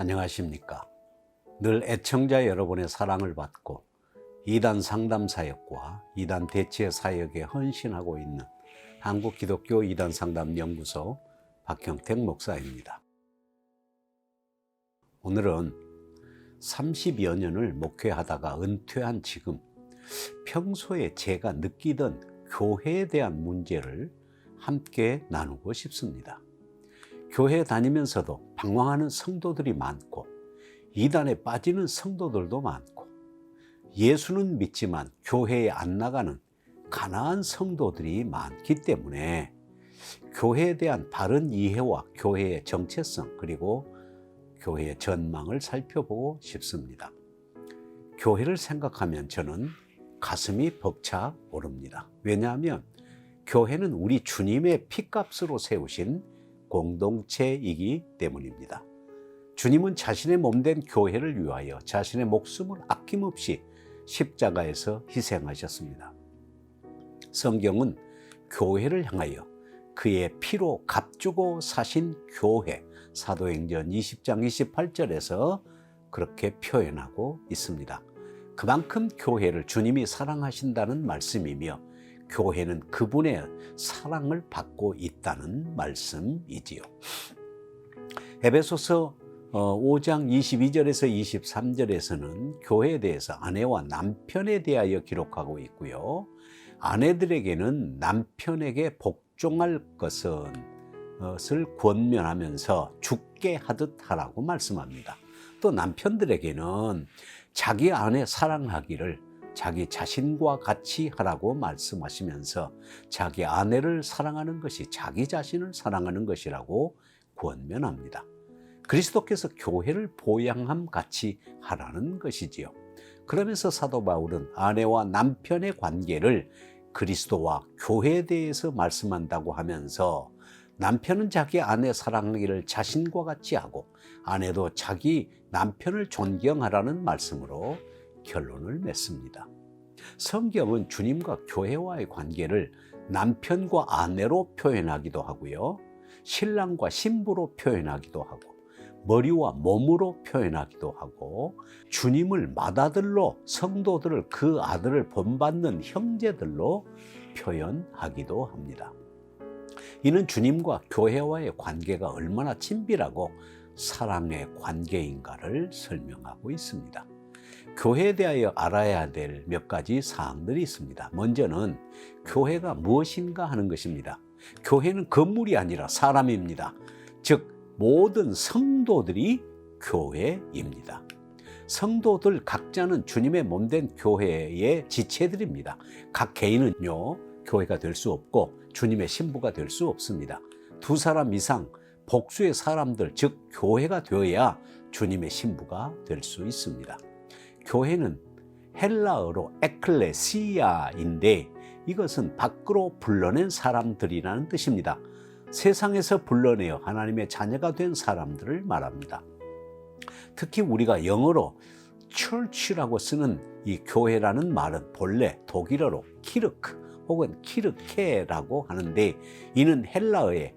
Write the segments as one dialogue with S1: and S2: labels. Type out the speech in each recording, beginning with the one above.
S1: 안녕하십니까. 늘 애청자 여러분의 사랑을 받고 이단 상담 사역과 이단 대체 사역에 헌신하고 있는 한국 기독교 이단 상담 연구소 박형택 목사입니다. 오늘은 30여 년을 목회하다가 은퇴한 지금 평소에 제가 느끼던 교회에 대한 문제를 함께 나누고 싶습니다. 교회 다니면서도 방황하는 성도들이 많고 이단에 빠지는 성도들도 많고 예수는 믿지만 교회에 안 나가는 가나안 성도들이 많기 때문에 교회에 대한 바른 이해와 교회의 정체성 그리고 교회의 전망을 살펴보고 싶습니다. 교회를 생각하면 저는 가슴이 벅차 오릅니다. 왜냐하면 교회는 우리 주님의 피값으로 세우신 공동체이기 때문입니다. 주님은 자신의 몸된 교회를 위하여 자신의 목숨을 아낌없이 십자가에서 희생하셨습니다. 성경은 교회를 향하여 그의 피로 값주고 사신 교회 사도행전 20장 28절에서 그렇게 표현하고 있습니다. 그만큼 교회를 주님이 사랑하신다는 말씀이며 교회는 그분의 사랑을 받고 있다는 말씀이지요. 에베소서 5장 22절에서 23절에서는 교회에 대해서 아내와 남편에 대하여 기록하고 있고요. 아내들에게는 남편에게 복종할 것을 권면하면서 죽게 하듯 하라고 말씀합니다. 또 남편들에게는 자기 아내 사랑하기를 자기 자신과 같이 하라고 말씀하시면서 자기 아내를 사랑하는 것이 자기 자신을 사랑하는 것이라고 권면합니다. 그리스도께서 교회를 보양함 같이 하라는 것이지요. 그러면서 사도 바울은 아내와 남편의 관계를 그리스도와 교회에 대해서 말씀한다고 하면서 남편은 자기 아내 사랑하기를 자신과 같이 하고 아내도 자기 남편을 존경하라는 말씀으로 결론을 맺습니다. 성경은 주님과 교회와의 관계를 남편과 아내로 표현하기도 하고요. 신랑과 신부로 표현하기도 하고 머리와 몸으로 표현하기도 하고 주님을 맏아들로 성도들을 그 아들을 본받는 형제들로 표현하기도 합니다. 이는 주님과 교회와의 관계가 얼마나 친밀하고 사랑의 관계인가를 설명하고 있습니다. 교회에 대하여 알아야 될 몇 가지 사항들이 있습니다. 먼저는 교회가 무엇인가 하는 것입니다. 교회는 건물이 아니라 사람입니다. 즉, 모든 성도들이 교회입니다. 성도들 각자는 주님의 몸된 교회의 지체들입니다. 각 개인은요, 교회가 될 수 없고 주님의 신부가 될 수 없습니다. 두 사람 이상 복수의 사람들, 즉 교회가 되어야 주님의 신부가 될 수 있습니다. 교회는 헬라어로 에클레시아인데 이것은 밖으로 불러낸 사람들이라는 뜻입니다. 세상에서 불러내어 하나님의 자녀가 된 사람들을 말합니다. 특히 우리가 영어로 church라고 쓰는 이 교회라는 말은 본래 독일어로 키르크 혹은 키르케라고 하는데 이는 헬라어의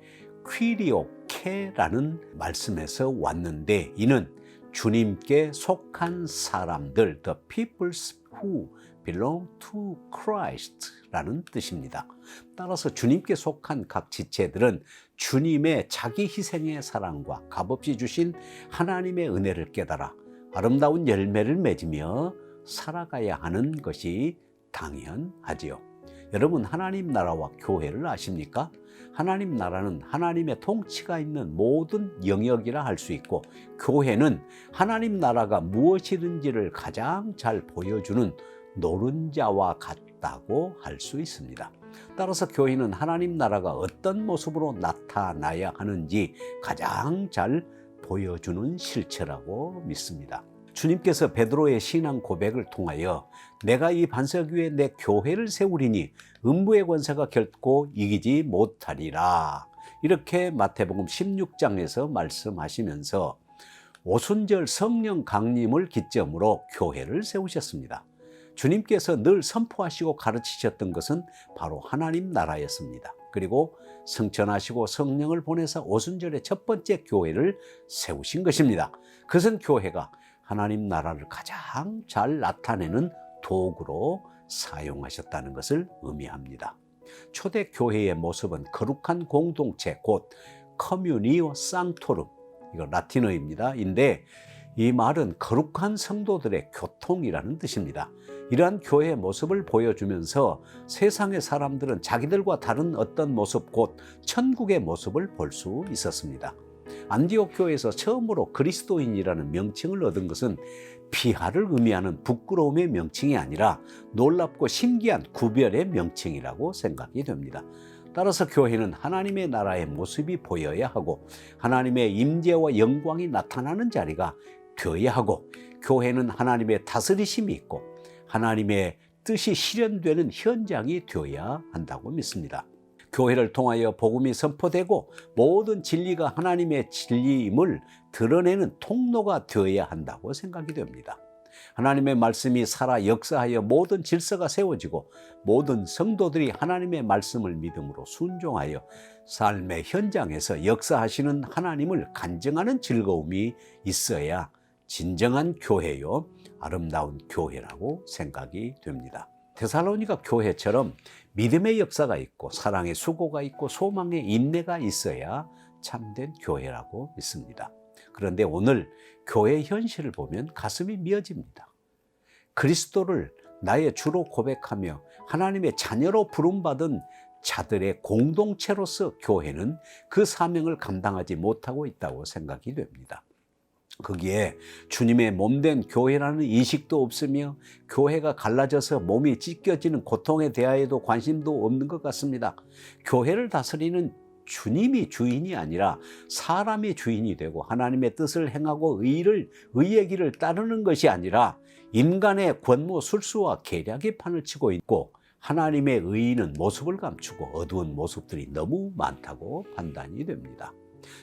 S1: 퀴리오케라는 말씀에서 왔는데 이는 주님께 속한 사람들, the peoples who belong to Christ라는 뜻입니다. 따라서 주님께 속한 각 지체들은 주님의 자기 희생의 사랑과 값없이 주신 하나님의 은혜를 깨달아 아름다운 열매를 맺으며 살아가야 하는 것이 당연하지요. 여러분 하나님 나라와 교회를 아십니까? 하나님 나라는 하나님의 통치가 있는 모든 영역이라 할 수 있고 교회는 하나님 나라가 무엇이든지를 가장 잘 보여주는 노른자와 같다고 할 수 있습니다. 따라서 교회는 하나님 나라가 어떤 모습으로 나타나야 하는지 가장 잘 보여주는 실체라고 믿습니다. 주님께서 베드로의 신앙 고백을 통하여 내가 이 반석 위에 내 교회를 세우리니 음부의 권세가 결코 이기지 못하리라. 이렇게 마태복음 16장에서 말씀하시면서 오순절 성령 강림을 기점으로 교회를 세우셨습니다. 주님께서 늘 선포하시고 가르치셨던 것은 바로 하나님 나라였습니다. 그리고 성천하시고 성령을 보내서 오순절의 첫 번째 교회를 세우신 것입니다. 그것은 교회가 하나님 나라를 가장 잘 나타내는 도구로 사용하셨다는 것을 의미합니다. 초대 교회의 모습은 거룩한 공동체 곧 커뮤니오 상토름 이거 라틴어입니다. 인데 이 말은 거룩한 성도들의 교통이라는 뜻입니다. 이러한 교회의 모습을 보여주면서 세상의 사람들은 자기들과 다른 어떤 모습 곧 천국의 모습을 볼 수 있었습니다. 안디옥 교회에서 처음으로 그리스도인이라는 명칭을 얻은 것은 피하를 의미하는 부끄러움의 명칭이 아니라 놀랍고 신기한 구별의 명칭이라고 생각이 됩니다. 따라서 교회는 하나님의 나라의 모습이 보여야 하고 하나님의 임재와 영광이 나타나는 자리가 되어야 하고 교회는 하나님의 다스리심이 있고 하나님의 뜻이 실현되는 현장이 되어야 한다고 믿습니다. 교회를 통하여 복음이 선포되고 모든 진리가 하나님의 진리임을 드러내는 통로가 되어야 한다고 생각이 됩니다. 하나님의 말씀이 살아 역사하여 모든 질서가 세워지고 모든 성도들이 하나님의 말씀을 믿음으로 순종하여 삶의 현장에서 역사하시는 하나님을 간증하는 즐거움이 있어야 진정한 교회요 아름다운 교회라고 생각이 됩니다. 데살로니가 교회처럼 믿음의 역사가 있고 사랑의 수고가 있고 소망의 인내가 있어야 참된 교회라고 믿습니다. 그런데 오늘 교회 현실을 보면 가슴이 미어집니다. 그리스도를 나의 주로 고백하며 하나님의 자녀로 부름받은 자들의 공동체로서 교회는 그 사명을 감당하지 못하고 있다고 생각이 됩니다. 거기에 주님의 몸된 교회라는 인식도 없으며 교회가 갈라져서 몸이 찢겨지는 고통에 대하여도 관심도 없는 것 같습니다. 교회를 다스리는 주님이 주인이 아니라 사람이 주인이 되고 하나님의 뜻을 행하고 의를 의의 길을 따르는 것이 아니라 인간의 권모 술수와 계략의 판을 치고 있고 하나님의 의인은 모습을 감추고 어두운 모습들이 너무 많다고 판단이 됩니다.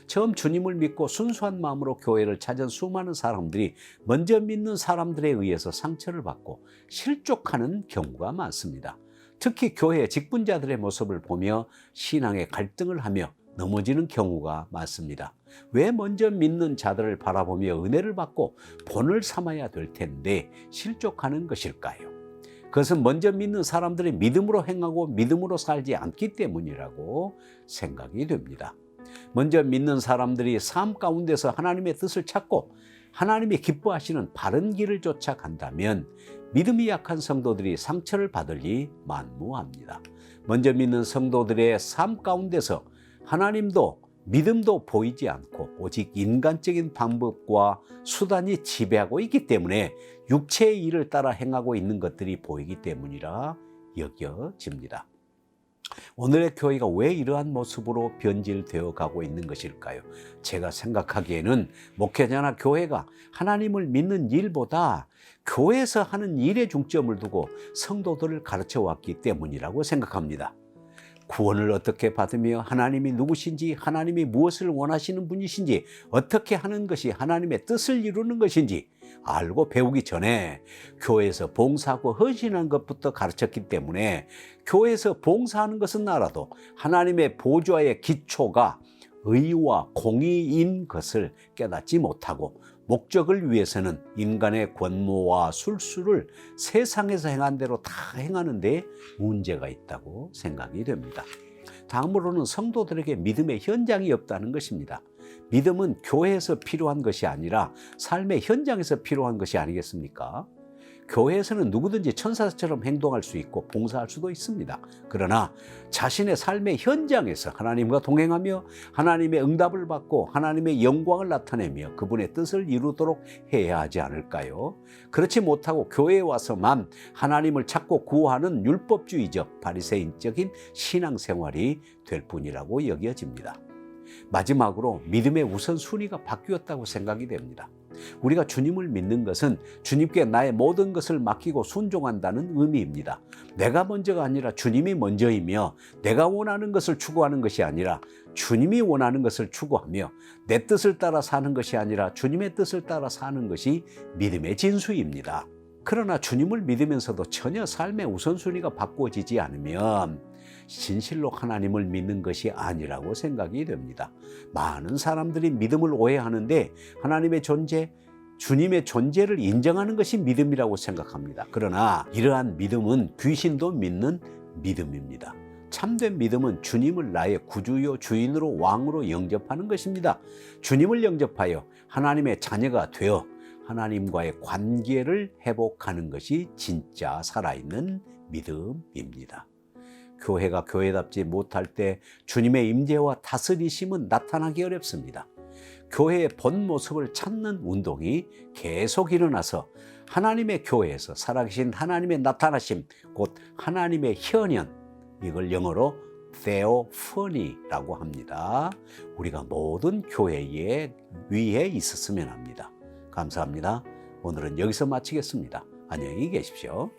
S1: 처음 주님을 믿고 순수한 마음으로 교회를 찾은 수많은 사람들이 먼저 믿는 사람들에 의해서 상처를 받고 실족하는 경우가 많습니다. 특히 교회 직분자들의 모습을 보며 신앙의 갈등을 하며 넘어지는 경우가 많습니다. 왜 먼저 믿는 자들을 바라보며 은혜를 받고 본을 삼아야 될 텐데 실족하는 것일까요? 그것은 먼저 믿는 사람들이 믿음으로 행하고 믿음으로 살지 않기 때문이라고 생각이 됩니다. 먼저 믿는 사람들이 삶 가운데서 하나님의 뜻을 찾고 하나님이 기뻐하시는 바른 길을 쫓아 간다면 믿음이 약한 성도들이 상처를 받을 리 만무합니다. 먼저 믿는 성도들의 삶 가운데서 하나님도 믿음도 보이지 않고 오직 인간적인 방법과 수단이 지배하고 있기 때문에 육체의 일을 따라 행하고 있는 것들이 보이기 때문이라 여겨집니다. 오늘의 교회가 왜 이러한 모습으로 변질되어 가고 있는 것일까요? 제가 생각하기에는 목회자나 교회가 하나님을 믿는 일보다 교회에서 하는 일에 중점을 두고 성도들을 가르쳐 왔기 때문이라고 생각합니다. 구원을 어떻게 받으며 하나님이 누구신지, 하나님이 무엇을 원하시는 분이신지, 어떻게 하는 것이 하나님의 뜻을 이루는 것인지 알고 배우기 전에 교회에서 봉사하고 헌신하는 것부터 가르쳤기 때문에 교회에서 봉사하는 것은 알아도 하나님의 보좌의 기초가 의와 공의인 것을 깨닫지 못하고 목적을 위해서는 인간의 권모와 술수를 세상에서 행한 대로 다 행하는데 문제가 있다고 생각이 됩니다. 다음으로는 성도들에게 믿음의 현장이 없다는 것입니다. 믿음은 교회에서 필요한 것이 아니라 삶의 현장에서 필요한 것이 아니겠습니까? 교회에서는 누구든지 천사처럼 행동할 수 있고 봉사할 수도 있습니다. 그러나 자신의 삶의 현장에서 하나님과 동행하며 하나님의 응답을 받고 하나님의 영광을 나타내며 그분의 뜻을 이루도록 해야 하지 않을까요? 그렇지 못하고 교회에 와서만 하나님을 찾고 구하는 율법주의적 바리새인적인 신앙생활이 될 뿐이라고 여겨집니다. 마지막으로 믿음의 우선순위가 바뀌었다고 생각이 됩니다. 우리가 주님을 믿는 것은 주님께 나의 모든 것을 맡기고 순종한다는 의미입니다. 내가 먼저가 아니라 주님이 먼저이며 내가 원하는 것을 추구하는 것이 아니라 주님이 원하는 것을 추구하며 내 뜻을 따라 사는 것이 아니라 주님의 뜻을 따라 사는 것이 믿음의 진수입니다. 그러나 주님을 믿으면서도 전혀 삶의 우선순위가 바꿔지지 않으면 진실로 하나님을 믿는 것이 아니라고 생각이 됩니다. 많은 사람들이 믿음을 오해하는데 하나님의 존재, 주님의 존재를 인정하는 것이 믿음이라고 생각합니다. 그러나 이러한 믿음은 귀신도 믿는 믿음입니다. 참된 믿음은 주님을 나의 구주요 주인으로 왕으로 영접하는 것입니다. 주님을 영접하여 하나님의 자녀가 되어 하나님과의 관계를 회복하는 것이 진짜 살아있는 믿음입니다. 교회가 교회답지 못할 때 주님의 임재와 다스리심은 나타나기 어렵습니다. 교회의 본 모습을 찾는 운동이 계속 일어나서 하나님의 교회에서 살아계신 하나님의 나타나심, 곧 하나님의 현현, 이걸 영어로 theophany라고 합니다. 우리가 모든 교회에 위에 있었으면 합니다. 감사합니다. 오늘은 여기서 마치겠습니다. 안녕히 계십시오.